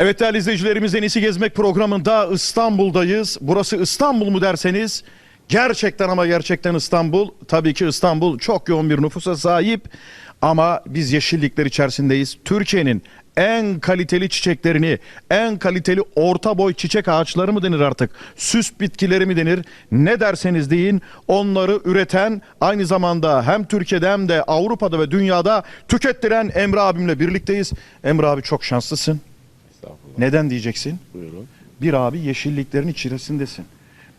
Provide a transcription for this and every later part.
Evet değerli izleyicilerimiz En İyisi Gezmek programında İstanbul'dayız. Burası İstanbul mu derseniz gerçekten ama gerçekten İstanbul. Tabii ki İstanbul çok yoğun bir nüfusa sahip ama biz yeşillikler içerisindeyiz. Türkiye'nin en kaliteli çiçeklerini, en kaliteli orta boy çiçek ağaçları mı denir artık? Süs bitkileri mi denir? Ne derseniz deyin onları üreten aynı zamanda hem Türkiye'de hem de Avrupa'da ve dünyada tükettiren Emre abimle birlikteyiz. Emre abi çok şanslısın. Neden diyeceksin? Buyurun. Bir abi yeşilliklerin içerisindesin.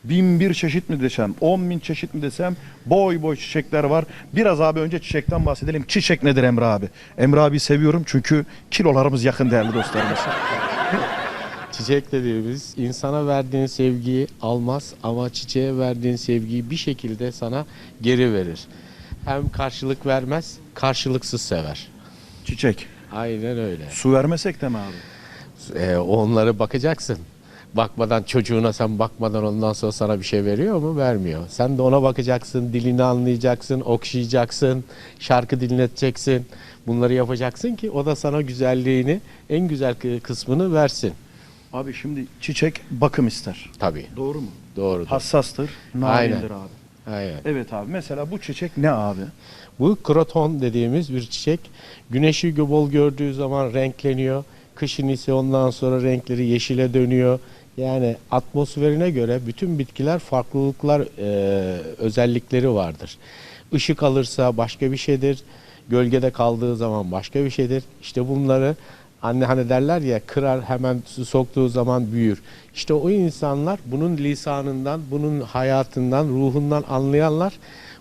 Bin bir çeşit mi desem, on bin çeşit mi desem boy boy çiçekler var. Biraz abi önce çiçekten bahsedelim. Çiçek nedir Emre abi? Emre abi seviyorum çünkü kilolarımız yakın değerli dostlarımız. Çiçek dediğimiz insana verdiğin sevgiyi almaz ama çiçeğe verdiğin sevgiyi bir şekilde sana geri verir. Hem karşılık vermez, karşılıksız sever. Çiçek. Aynen öyle. Su vermesek de mi abi? Ee, onlara bakacaksın. Bakmadan çocuğuna sen bakmadan ondan sonra sana bir şey veriyor mu? Vermiyor. Sen de ona bakacaksın, dilini anlayacaksın, okşayacaksın, şarkı dinleteceksin. Bunları yapacaksın ki o da sana güzelliğini, en güzel kı- kısmını versin. Abi şimdi çiçek bakım ister. Tabii. Doğru mu? Doğru. Hassastır, narindir abi. Aynen. Evet abi mesela bu çiçek ne abi? Bu kroton dediğimiz bir çiçek. Güneşi bol gördüğü zaman renkleniyor. Kışın ise ondan sonra renkleri yeşile dönüyor. Yani atmosferine göre bütün bitkiler farklılıklar, e, özellikleri vardır. Işık alırsa başka bir şeydir. Gölgede kaldığı zaman başka bir şeydir. İşte bunları anne hani derler ya kırar hemen soktuğu zaman büyür. İşte o insanlar bunun lisanından, bunun hayatından, ruhundan anlayanlar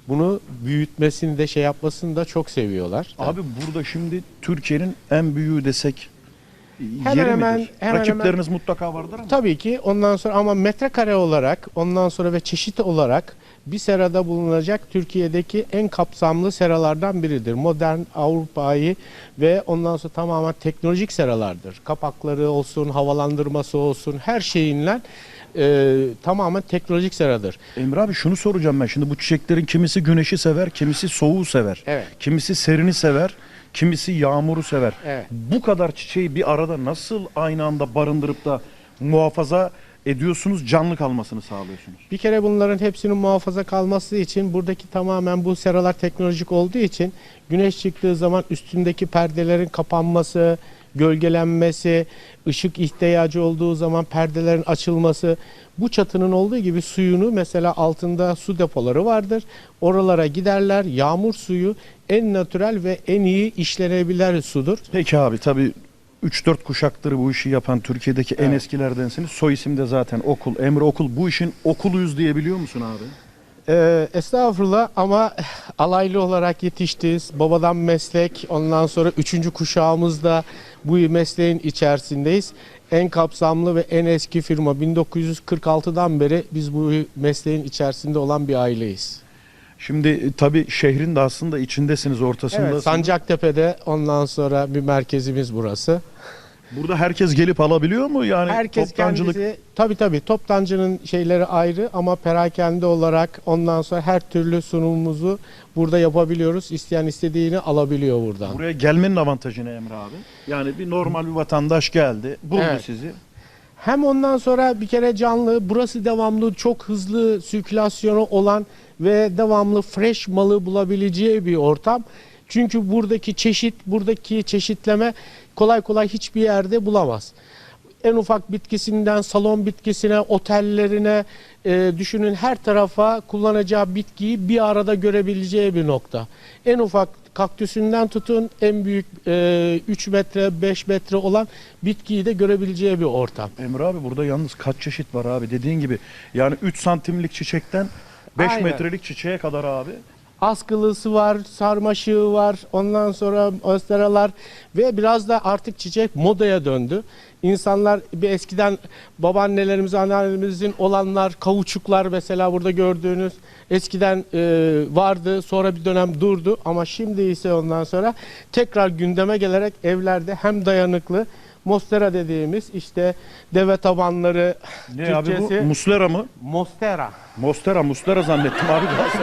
bunu büyütmesini de şey yapmasını da çok seviyorlar. Abi burada şimdi Türkiye'nin en büyüğü desek Hemen yeri hemen- midir? hemen Rakipleriniz mutlaka vardır ama. Tabii ki ondan sonra ama metrekare olarak ondan sonra ve çeşit olarak bir serada bulunacak Türkiye'deki en kapsamlı seralardan biridir. Modern Avrupa'yı ve ondan sonra tamamen teknolojik seralardır. Kapakları olsun, havalandırması olsun her şeyinle e, tamamen teknolojik seradır. Emre abi şunu soracağım ben şimdi bu çiçeklerin kimisi güneşi sever, kimisi soğuğu sever. Evet. Kimisi serini sever, kimisi yağmuru sever. Evet. Bu kadar çiçeği bir arada nasıl aynı anda barındırıp da muhafaza ediyorsunuz, canlı kalmasını sağlıyorsunuz? Bir kere bunların hepsinin muhafaza kalması için buradaki tamamen bu seralar teknolojik olduğu için güneş çıktığı zaman üstündeki perdelerin kapanması, gölgelenmesi, ışık ihtiyacı olduğu zaman perdelerin açılması, bu çatının olduğu gibi suyunu mesela altında su depoları vardır. Oralara giderler. Yağmur suyu en natürel ve en iyi işlenebilir sudur. Peki abi tabii 3-4 kuşaktır bu işi yapan Türkiye'deki en Evet. eskilerdensiniz. Soy isim de zaten Okul, Emre Okul. Bu işin okuluyuz diyebiliyor musun abi? Ee, estağfurullah ama alaylı olarak yetiştiyiz. Babadan meslek, ondan sonra üçüncü kuşağımızda bu mesleğin içerisindeyiz. En kapsamlı ve en eski firma 1946'dan beri biz bu mesleğin içerisinde olan bir aileyiz. Şimdi e, tabii şehrin de aslında içindesiniz, ortasındasınız. Evet, Sancaktepe'de ondan sonra bir merkezimiz burası. Burada herkes gelip alabiliyor mu? Yani Herkes toptancılık kendisi tabii tabii toptancının şeyleri ayrı ama perakende olarak ondan sonra her türlü sunumumuzu burada yapabiliyoruz. İsteyen istediğini alabiliyor buradan. Buraya gelmenin avantajı ne Emre abi? Yani bir normal bir vatandaş geldi, buldu Evet. sizi. Hem ondan sonra bir kere canlı, burası devamlı çok hızlı sirkülasyonu olan ve devamlı fresh malı bulabileceği bir ortam. Çünkü buradaki çeşit, buradaki çeşitleme kolay kolay hiçbir yerde bulamaz. En ufak bitkisinden salon bitkisine, otellerine e, düşünün her tarafa kullanacağı bitkiyi bir arada görebileceği bir nokta. En ufak kaktüsünden tutun en büyük e, 3 metre 5 metre olan bitkiyi de görebileceği bir ortam. Emre abi burada yalnız kaç çeşit var abi? Dediğin gibi yani 3 santimlik çiçekten 5 Aynen. metrelik çiçeğe kadar abi. Askılısı var, sarmaşığı var, ondan sonra osteralar ve biraz da artık çiçek modaya döndü. İnsanlar bir eskiden babaannelerimiz, annelerimizin olanlar, kavuçuklar mesela burada gördüğünüz eskiden e, vardı. Sonra bir dönem durdu ama şimdi ise ondan sonra tekrar gündeme gelerek evlerde hem dayanıklı Monstera dediğimiz işte deve tabanları Ne abi Türkçesi bu? Muslera mı? Monstera. Mostera, Muslera zannettim abi kalecisi.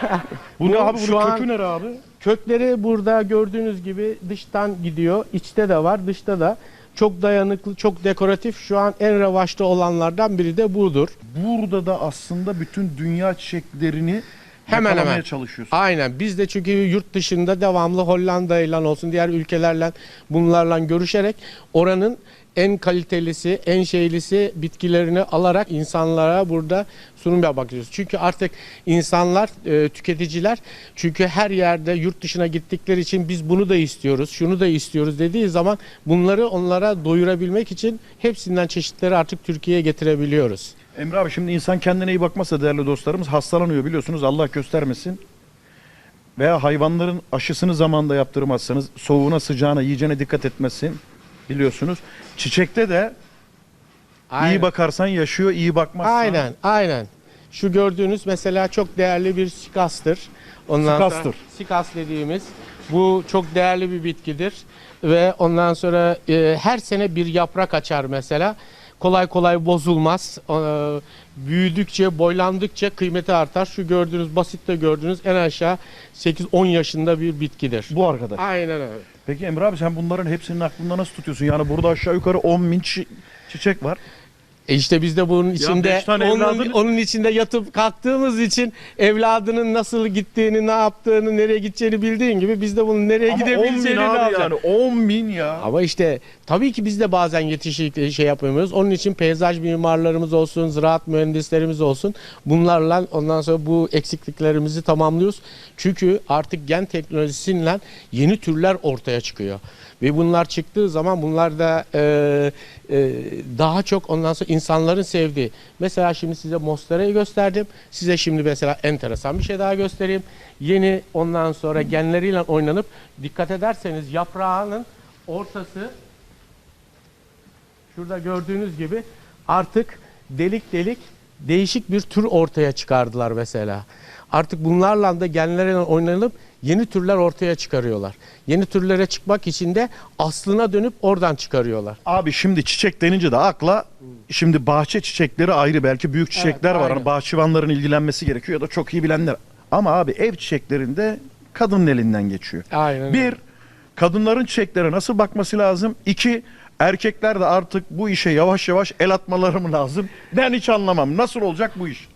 Bu ne Bu abi? Bunun kökü nere abi? Kökleri burada gördüğünüz gibi dıştan gidiyor. İçte de var, dışta da. Çok dayanıklı, çok dekoratif. Şu an en revaçta olanlardan biri de budur. Burada da aslında bütün dünya çiçeklerini Hemen hemen. çalışıyorsun. Aynen. Biz de çünkü yurt dışında devamlı Hollanda ile olsun diğer ülkelerle bunlarla görüşerek oranın en kalitelisi, en şeylisi bitkilerini alarak insanlara burada sunum yapmak istiyoruz. Çünkü artık insanlar, e, tüketiciler çünkü her yerde yurt dışına gittikleri için biz bunu da istiyoruz, şunu da istiyoruz dediği zaman bunları onlara doyurabilmek için hepsinden çeşitleri artık Türkiye'ye getirebiliyoruz. Emre abi şimdi insan kendine iyi bakmazsa değerli dostlarımız hastalanıyor biliyorsunuz Allah göstermesin. Veya hayvanların aşısını zamanında yaptırmazsanız soğuğuna sıcağına yiyeceğine dikkat etmesin biliyorsunuz. Çiçekte de iyi bakarsan yaşıyor iyi bakmazsan. Aynen, aynen. Şu gördüğünüz mesela çok değerli bir sikastır. Ondan Sikastır. Sonra, sikas dediğimiz bu çok değerli bir bitkidir ve ondan sonra e, her sene bir yaprak açar mesela. Kolay kolay bozulmaz. E, büyüdükçe, boylandıkça kıymeti artar. Şu gördüğünüz, basitte gördüğünüz en aşağı 8-10 yaşında bir bitkidir. Bu arkadaş. Aynen öyle. Peki Emre abi sen bunların hepsinin aklında nasıl tutuyorsun? Yani burada aşağı yukarı 10 bin çi- çiçek var. E işte biz de bunun içinde tane onun, onun içinde yatıp kalktığımız için evladının nasıl gittiğini, ne yaptığını, nereye gideceğini bildiğin gibi biz de bunun nereye Ama 10 bin gidebileceğini abi alacağız. yani 10 bin ya. Ama işte tabii ki biz de bazen yetişik şey yapamıyoruz. Onun için peyzaj mimarlarımız olsun, ziraat mühendislerimiz olsun. Bunlarla ondan sonra bu eksikliklerimizi tamamlıyoruz. Çünkü artık gen teknolojisiyle yeni türler ortaya çıkıyor. Ve bunlar çıktığı zaman bunlar da e, e, daha çok ondan sonra insanların sevdiği. Mesela şimdi size Monstera'yı gösterdim. Size şimdi mesela enteresan bir şey daha göstereyim. Yeni ondan sonra genleriyle oynanıp dikkat ederseniz yaprağının ortası şurada gördüğünüz gibi artık delik delik değişik bir tür ortaya çıkardılar mesela. Artık bunlarla da genlerle oynanıp yeni türler ortaya çıkarıyorlar. Yeni türlere çıkmak için de aslına dönüp oradan çıkarıyorlar. Abi şimdi çiçek denince de akla şimdi bahçe çiçekleri ayrı belki büyük çiçekler var. aynen. Hani bahçıvanların ilgilenmesi gerekiyor ya da çok iyi bilenler. Ama abi ev çiçeklerinde kadının elinden geçiyor. Aynen. Bir, kadınların çiçeklere nasıl bakması lazım? İki, erkekler de artık bu işe yavaş yavaş el atmaları mı lazım? Ben hiç anlamam. Nasıl olacak bu iş?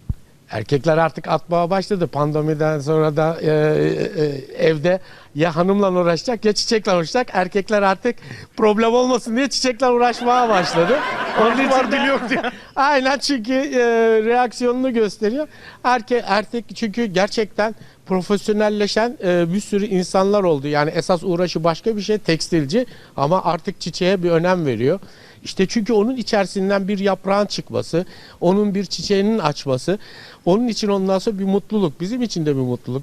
Erkekler artık atmaya başladı. Pandemiden sonra da e, e, evde ya hanımla uğraşacak ya çiçekle uğraşacak. Erkekler artık problem olmasın diye çiçekle uğraşmaya başladı. Onun var dili yok diye. Aynen çünkü e, reaksiyonunu gösteriyor. Erkek erkek çünkü gerçekten profesyonelleşen e, bir sürü insanlar oldu. Yani esas uğraşı başka bir şey tekstilci ama artık çiçeğe bir önem veriyor. İşte çünkü onun içerisinden bir yaprağın çıkması, onun bir çiçeğinin açması, onun için ondan sonra bir mutluluk, bizim için de bir mutluluk.